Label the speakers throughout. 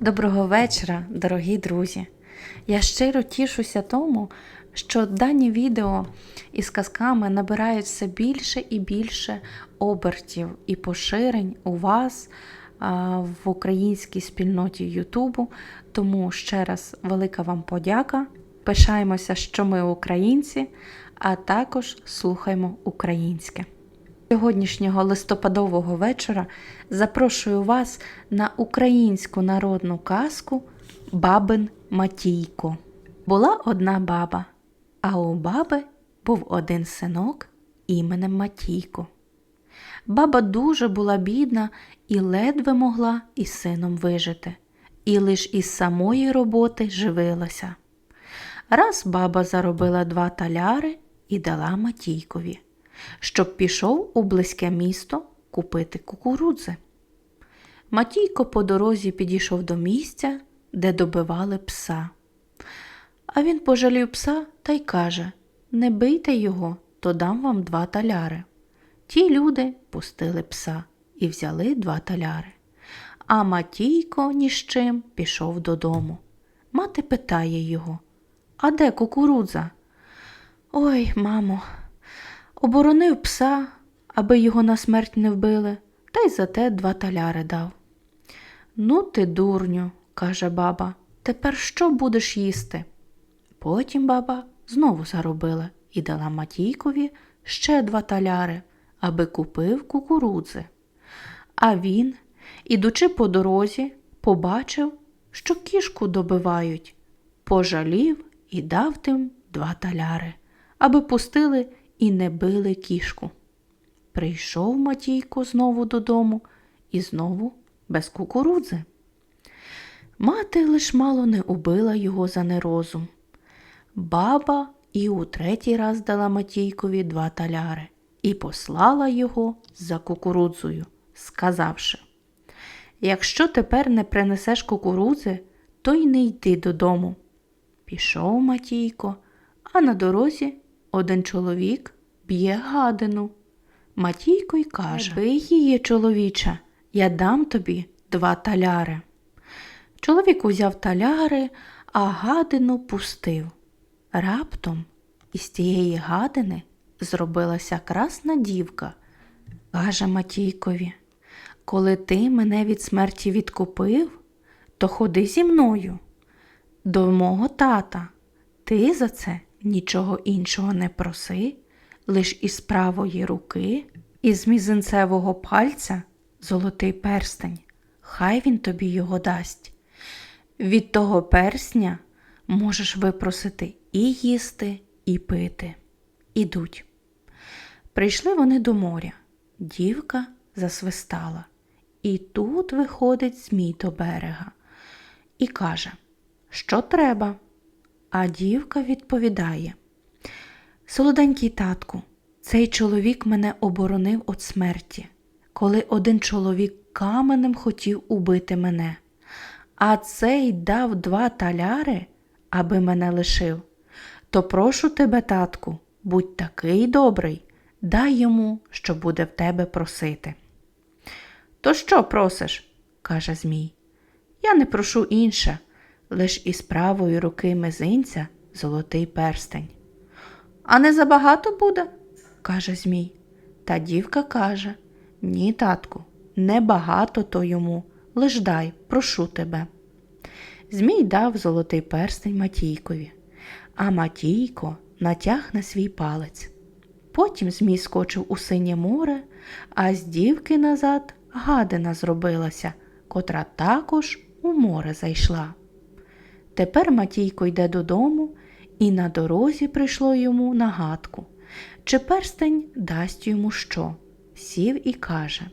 Speaker 1: Доброго вечора, дорогі друзі! Я щиро тішуся тому, що дані відео із казками набирають все більше і більше обертів і поширень у вас в українській спільноті Ютубу. Тому ще раз велика вам подяка. Пишаємося, що ми українці, а також слухаємо українське. Сьогоднішнього листопадового вечора запрошую вас на українську народну казку Бабин Матійко. Була одна баба, а у баби був один синок іменем Матійко. Баба дуже була бідна і ледве могла із сином вижити, і лиш із самої роботи живилася. Раз баба заробила два таляри і дала Матійкові щоб пішов у близьке місто купити кукурудзи. Матійко по дорозі підійшов до місця, де добивали пса. А він пожалів пса та й каже Не бийте його, то дам вам два таляри. Ті люди пустили пса і взяли два таляри. А Матійко ні з чим пішов додому. Мати питає його А де кукурудза? Ой, мамо, Оборонив пса, аби його на смерть не вбили, та й за те два таляри дав. Ну, ти, дурню, каже баба, тепер що будеш їсти? Потім баба знову заробила і дала Матійкові ще два таляри, аби купив кукурудзи. А він, ідучи по дорозі, побачив, що кішку добивають, пожалів і дав тим два таляри, аби пустили і не били кішку. Прийшов Матійко знову додому і знову без кукурудзи. Мати лиш мало не убила його за нерозум. Баба і у третій раз дала Матійкові два таляри і послала його за кукурудзою, сказавши Якщо тепер не принесеш кукурудзи, то й не йди додому. Пішов Матійко, а на дорозі один чоловік б'є гадину. Матійко й каже Бий її, чоловіче, я дам тобі два таляри. Чоловік узяв таляри, а гадину пустив. Раптом із тієї гадини зробилася красна дівка. Каже Матійкові, коли ти мене від смерті відкупив, то ходи зі мною до мого тата. Ти за це нічого іншого не проси, лиш із правої руки, із мізинцевого пальця золотий перстень, хай він тобі його дасть. Від того персня можеш випросити і їсти, і пити. Ідуть. Прийшли вони до моря. Дівка засвистала. І тут виходить Змій до берега і каже, що треба. А дівка відповідає Солоденький татку, цей чоловік мене оборонив від смерті, коли один чоловік каменем хотів убити мене, а цей дав два таляри, аби мене лишив. То прошу тебе, татку, будь такий добрий, дай йому, що буде в тебе просити. То що просиш? каже Змій. Я не прошу інше лиш із правої руки мизинця золотий перстень. А не забагато буде? каже Змій. Та дівка каже Ні, татку, небагато то йому, лиш дай, прошу тебе. Змій дав золотий перстень Матійкові, а Матійко натяг на свій палець. Потім Змій скочив у синє море, а з дівки назад гадина зробилася, котра також у море зайшла. Тепер Матійко йде додому, і на дорозі прийшло йому нагадку, чи перстень дасть йому що. Сів і каже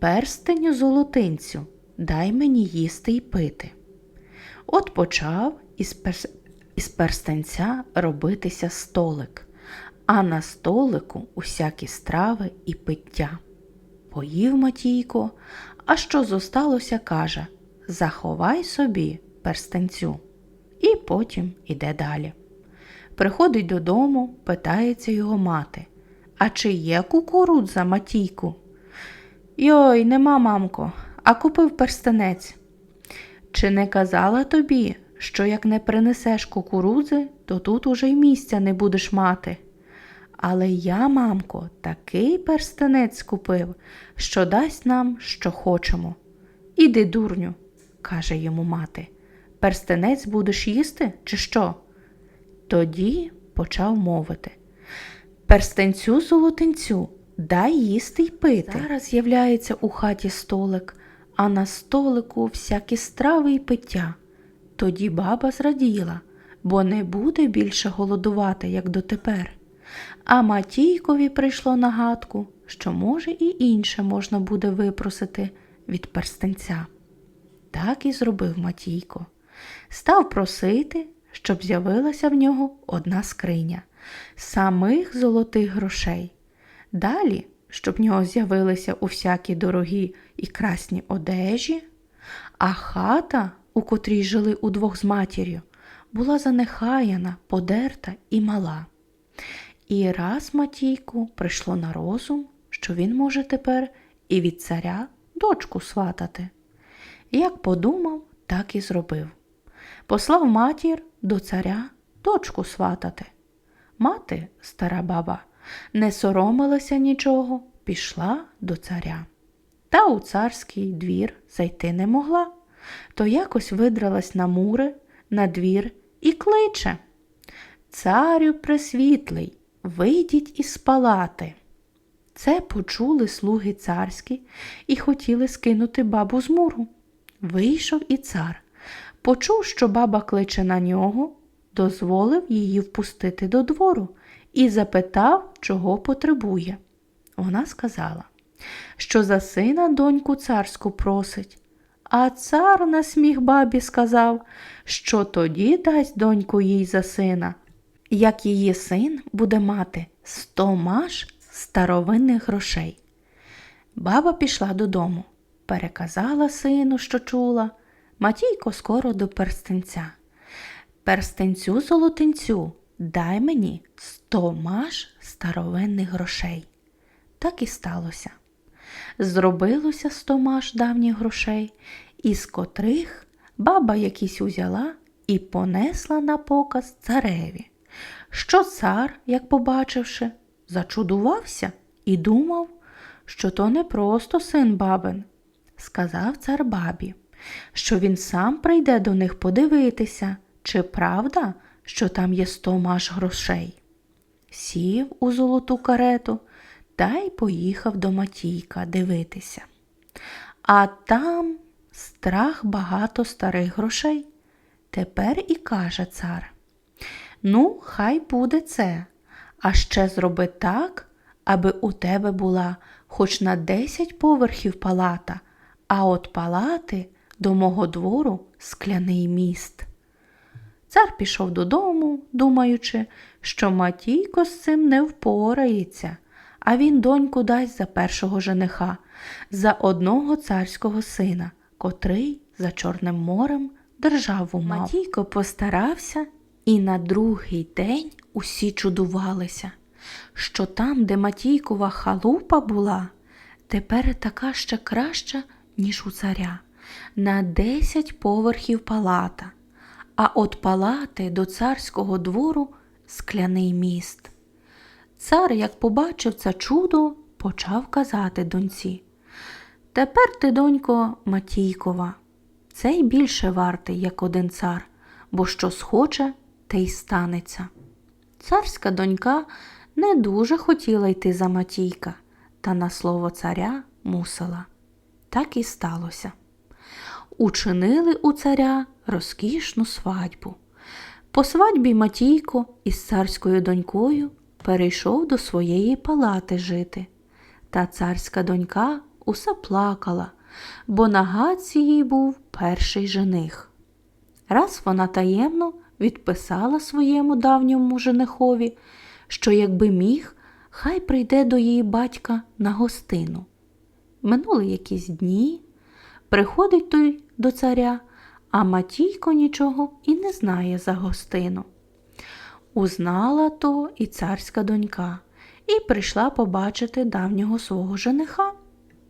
Speaker 1: Перстеню золотинцю, дай мені їсти й пити. От почав із, перс... із перстенця робитися столик, а на столику усякі страви і пиття. Поїв Матійко, а що зосталося, каже Заховай собі перстенцю. І потім іде далі. Приходить додому, питається його мати. А чи є кукурудза, Матійку? Йой, нема, мамко, а купив перстенець. Чи не казала тобі, що як не принесеш кукурудзи, то тут уже й місця не будеш мати? Але я, мамко, такий перстенець купив, що дасть нам, що хочемо. Іди, дурню, каже йому мати. Перстенець будеш їсти, чи що? Тоді почав мовити. Перстенцю золотенцю, дай їсти й пити. Зараз з'являється у хаті столик, а на столику всякі страви й пиття. Тоді баба зраділа, бо не буде більше голодувати, як дотепер. А Матійкові прийшло на гадку, що може і інше можна буде випросити від перстенця. Так і зробив Матійко. Став просити, щоб з'явилася в нього одна скриня самих золотих грошей. Далі, щоб в нього з'явилися усякі дорогі і красні одежі, а хата, у котрій жили удвох з матір'ю, була занехаяна, подерта і мала. І раз Матійку прийшло на розум, що він може тепер і від царя дочку сватати. Як подумав, так і зробив. Послав матір до царя дочку сватати. Мати, стара баба, не соромилася нічого, пішла до царя. Та у царський двір зайти не могла, то якось видралась на мури, на двір і кличе. Царю пресвітлий, вийдіть із палати. Це почули слуги царські і хотіли скинути бабу з муру. Вийшов і цар. Почув, що баба кличе на нього, дозволив її впустити до двору і запитав, чого потребує. Вона сказала, що за сина доньку царську просить. А цар на сміх бабі сказав, що тоді дасть доньку їй за сина, як її син буде мати сто маш старовинних грошей. Баба пішла додому, переказала сину, що чула. Матійко скоро до перстенця. Перстенцю золотенцю, дай мені сто маш старовинних грошей. Так і сталося. Зробилося сто маш давніх грошей, із котрих баба якісь узяла і понесла на показ цареві. Що цар, як побачивши, зачудувався і думав, що то не просто син бабин. Сказав цар бабі, що він сам прийде до них подивитися, чи правда, що там є сто маш грошей. Сів у золоту карету та й поїхав до Матійка дивитися. А там страх багато старих грошей. Тепер і каже цар. Ну, хай буде це, а ще зроби так, аби у тебе була хоч на десять поверхів палата, а от палати до мого двору скляний міст. Цар пішов додому, думаючи, що Матійко з цим не впорається, а він доньку дасть за першого жениха, за одного царського сина, котрий за Чорним морем державу мав. Матійко постарався, і на другий день усі чудувалися, що там, де Матійкова халупа була, тепер така ще краща, ніж у царя, на десять поверхів палата а от палати до царського двору скляний міст. Цар, як побачив це чудо, почав казати доньці. Тепер ти, донько, Матійкова, цей більше вартий, як один цар, бо що схоче, те й станеться. Царська донька не дуже хотіла йти за Матійка, та на слово царя мусила. Так і сталося. Учинили у царя розкішну свадьбу. По свадьбі Матійко із царською донькою перейшов до своєї палати жити. Та царська донька усе плакала, бо на гадці їй був перший жених. Раз вона таємно відписала своєму давньому женихові, що, якби міг, хай прийде до її батька на гостину. Минули якісь дні, приходить той до царя, а Матійко нічого і не знає за гостину. Узнала то і царська донька, і прийшла побачити давнього свого жениха,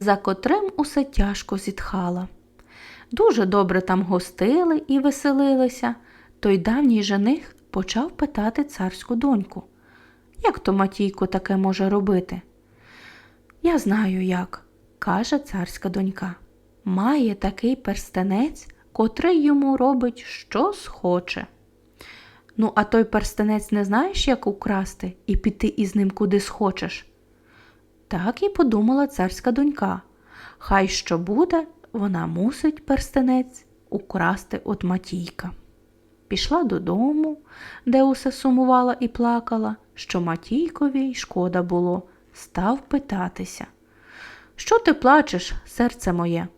Speaker 1: за котрим усе тяжко зітхала. Дуже добре там гостили і веселилися. Той давній жених почав питати царську доньку. Як то Матійко таке може робити? Я знаю як, каже царська донька. Має такий перстенець, котрий йому робить, що схоче. Ну, а той перстенець не знаєш, як украсти і піти із ним куди схочеш? Так і подумала царська донька. Хай що буде, вона мусить перстенець украсти от Матійка. Пішла додому, де усе сумувала і плакала, що Матійкові й шкода було, став питатися. Що ти плачеш, серце моє?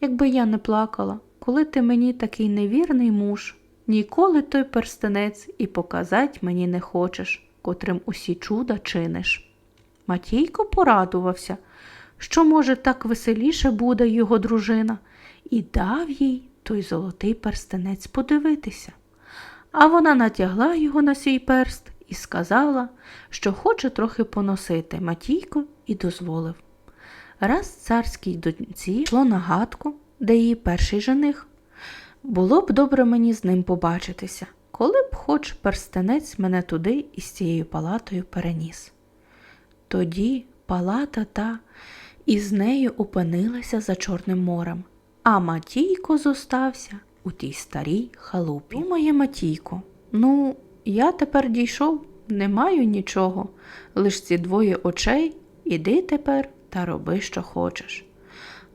Speaker 1: Якби я не плакала, коли ти мені такий невірний муж, ніколи той перстенець і показать мені не хочеш, котрим усі чуда чиниш. Матійко порадувався, що, може, так веселіше буде його дружина, і дав їй той золотий перстенець подивитися. А вона натягла його на свій перст і сказала, що хоче трохи поносити Матійко і дозволив. Раз царській доньці йшло на гадку, де її перший жених. Було б добре мені з ним побачитися, коли б хоч перстенець мене туди із цією палатою переніс. Тоді палата та із нею опинилася за Чорним морем, а Матійко зостався у тій старій халупі. Думає Матійко, ну, я тепер дійшов, не маю нічого, лиш ці двоє очей, іди тепер та роби, що хочеш.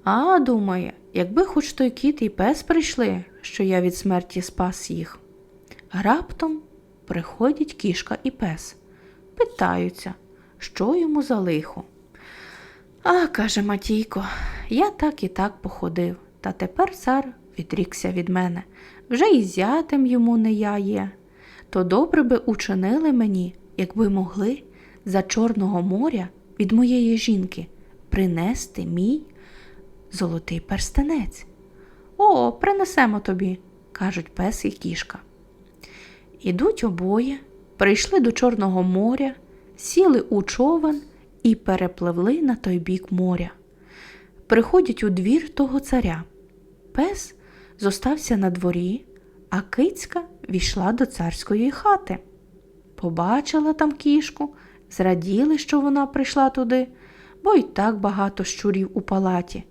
Speaker 1: А, думає, якби хоч той кіт і пес прийшли, що я від смерті спас їх. Раптом приходять кішка і пес, питаються, що йому за лихо. А, каже Матійко, я так і так походив, та тепер цар відрікся від мене. Вже і зятем йому не я є. То добре би учинили мені, якби могли за Чорного моря від моєї жінки принести мій золотий перстенець. О, принесемо тобі, кажуть пес і кішка. Ідуть обоє, прийшли до Чорного моря, сіли у човен і перепливли на той бік моря. Приходять у двір того царя. Пес зостався на дворі, а кицька війшла до царської хати. Побачила там кішку, зраділи, що вона прийшла туди, бо й так багато щурів у палаті.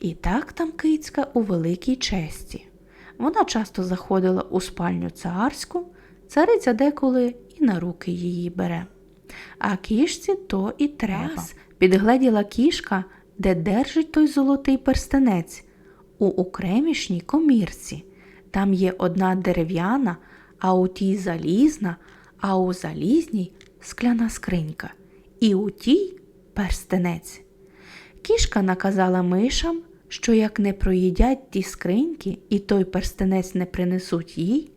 Speaker 1: І так там кицька у великій честі. Вона часто заходила у спальню царську, цариця деколи і на руки її бере. А кішці то і треба. Раз підгледіла кішка, де держить той золотий перстенець у окремішній комірці. Там є одна дерев'яна, а у тій залізна, а у залізній скляна скринька, і у тій перстенець. Кішка наказала мишам, що як не проїдять ті скриньки і той перстенець не принесуть їй,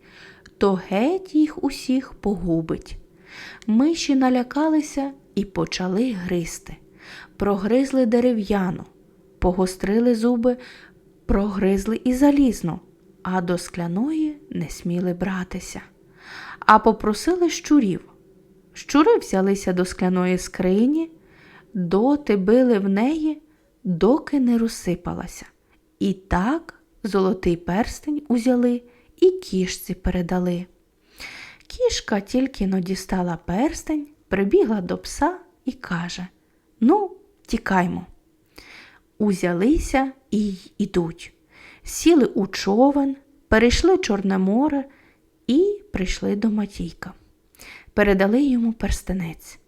Speaker 1: то геть їх усіх погубить. Миші налякалися і почали гризти. Прогризли дерев'яну, погострили зуби, прогризли і залізну, а до скляної не сміли братися. А попросили щурів. Щури взялися до скляної скрині, доти били в неї, доки не розсипалася. І так золотий перстень узяли і кішці передали. Кішка тільки но дістала перстень, прибігла до пса і каже Ну, тікаймо. Узялися і йдуть. Сіли у човен, перейшли Чорне море і прийшли до Матійка. Передали йому перстенець.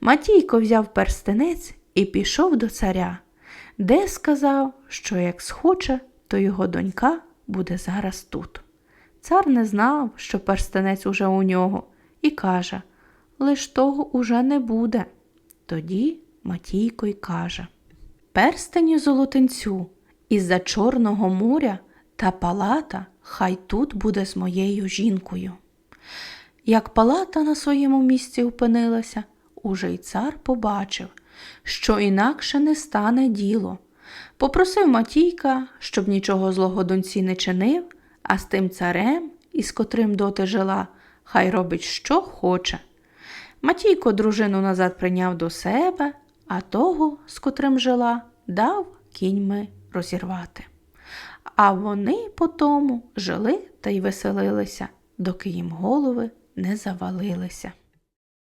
Speaker 1: Матійко взяв перстенець і пішов до царя, де сказав, що як схоче, то його донька буде зараз тут. Цар не знав, що перстенець уже у нього, і каже лиш того уже не буде. Тоді Матійко й каже Перстеню золотенцю, із-за Чорного моря та палата хай тут буде з моєю жінкою. Як палата на своєму місці опинилася, уже й цар побачив, що інакше не стане діло. Попросив Матійка, щоб нічого злого доньці не чинив, а з тим царем, із котрим доти жила, хай робить, що хоче. Матійко дружину назад прийняв до себе, а того, з котрим жила, дав кіньми розірвати. а вони по тому жили та й веселилися, доки їм голови не завалилися.